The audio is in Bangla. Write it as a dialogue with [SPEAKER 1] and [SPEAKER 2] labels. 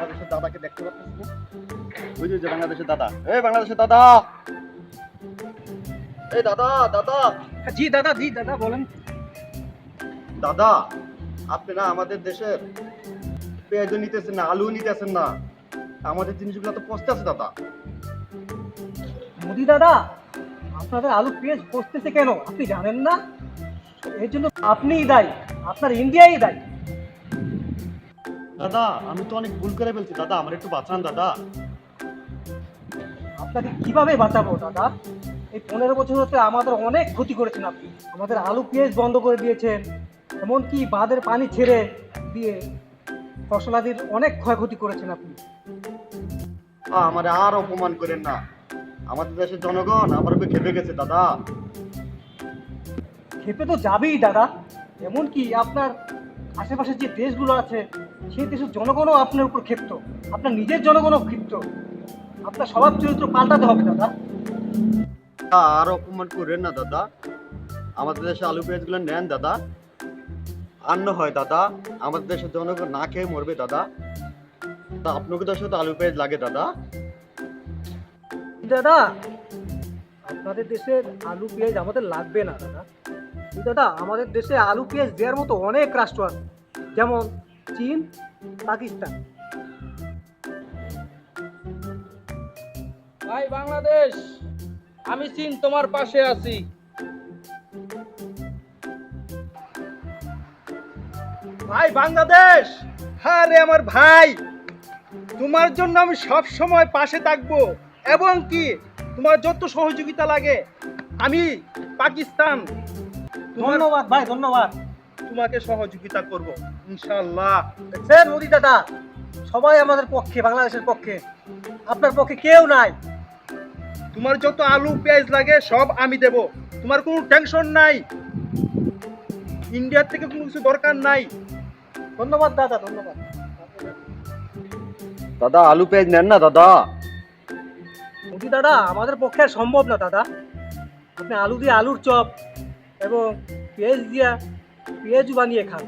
[SPEAKER 1] বাংলাদেশের দাদাকে দেখতে পাচ্ছিস না? ওই যে বাংলাদেশের দাদা। এই বাংলাদেশের দাদা! এই দাদা দাদা!
[SPEAKER 2] জি দাদা জি দাদা বলেন।
[SPEAKER 1] দাদা আপনি না আমাদের দেশের পেঁয়াজও নিতেছেন না আলু নিতেছেন না। আমাদের জিনিসগুলো তো পচতে আছে দাদা।
[SPEAKER 2] মোদি দাদা আপনাদের আলু পেঁয়াজ পচতেছে কেন? আপনি জানেন না? এর জন্য আপনিই দায়ী আপনার ইন্ডিয়াই দায়ী।
[SPEAKER 1] দাদা আমি তো অনেক ভুল করে ফেলছি। দাদা আমার একটু বাঁচান দাদা।
[SPEAKER 2] আপনাকে কীভাবে বাঁচাবো দাদা? এই পনেরো বছর হতে আমাদের অনেক ক্ষতি করেছেন আপনি। আমাদের আলু পেঁয়াজ বন্ধ করে দিয়েছেন এমনকি বাঁধের পানি ছেড়ে দিয়ে ফসলাদির অনেক ক্ষয়ক্ষতি করেছেন আপনি।
[SPEAKER 1] আমার আর অপমান করেন না। আমাদের দেশের জনগণ আমার উপরে খেপে গেছে দাদা।
[SPEAKER 2] খেপে তো যাবেই দাদা। এমনকি আপনার আশেপাশে যে দেশগুলো আছে সেই দেশের জনগণও আপনার উপর ক্ষিপ্ত। আপনার নিজের জনগণও ক্ষিপ্ত। আপনার স্বভাব চরিত্র পাল্টাতে হবে দাদা।
[SPEAKER 1] আর অপমান করেন না দাদা। আমাদের দেশে আলু পেঁয়াজগুলো নেন দাদা। আর না হয় দাদা। আমাদের দেশের জনগণ না খেয়ে মরবে দাদা। তা আপনাকে দেশে তো আলু পেঁয়াজ লাগে দাদা।
[SPEAKER 2] দাদা আপনাদের দেশের আলু পেঁয়াজ আমাদের লাগবে না দাদা। দাদা আমাদের দেশে আলু পেঁয়াজ দেওয়ার মতো অনেক রাষ্ট্র আছে যেমন চীন পাকিস্তান।
[SPEAKER 3] ভাই বাংলাদেশ আমি চীন তোমার পাশে আছি।
[SPEAKER 4] ভাই বাংলাদেশ? হ্যাঁ রে আমার ভাই তোমার জন্য আমি সব সময় পাশে থাকব। এবং কি তোমার যত সহযোগিতা লাগে আমি পাকিস্তান।
[SPEAKER 2] ধন্যবাদ ভাই ধন্যবাদ।
[SPEAKER 4] তোমাকে সহযোগিতা করব ইনশাআল্লাহ।
[SPEAKER 2] দেখছেন মোদি দাদা সবাই আমাদের পক্ষে বাংলাদেশের পক্ষে। আপনার পক্ষে কেউ নাই।
[SPEAKER 4] তোমার যত আলু পেঁয়াজ লাগে সব আমি দেব। তোমার কোনো টেনশন নাই। ইন্ডিয়ার থেকে কোনো কিছু দরকার নাই।
[SPEAKER 2] ধন্যবাদ দাদা ধন্যবাদ।
[SPEAKER 1] দাদা আলু পেঁয়াজ নেন না দাদা।
[SPEAKER 2] মোদি দাদা আমাদের পক্ষে সম্ভব না দাদা। আপনি আলু দিয়ে আলুর চপ এবং পেঁয়াজ দিয়া পেঁয়াজু বানিয়ে খান।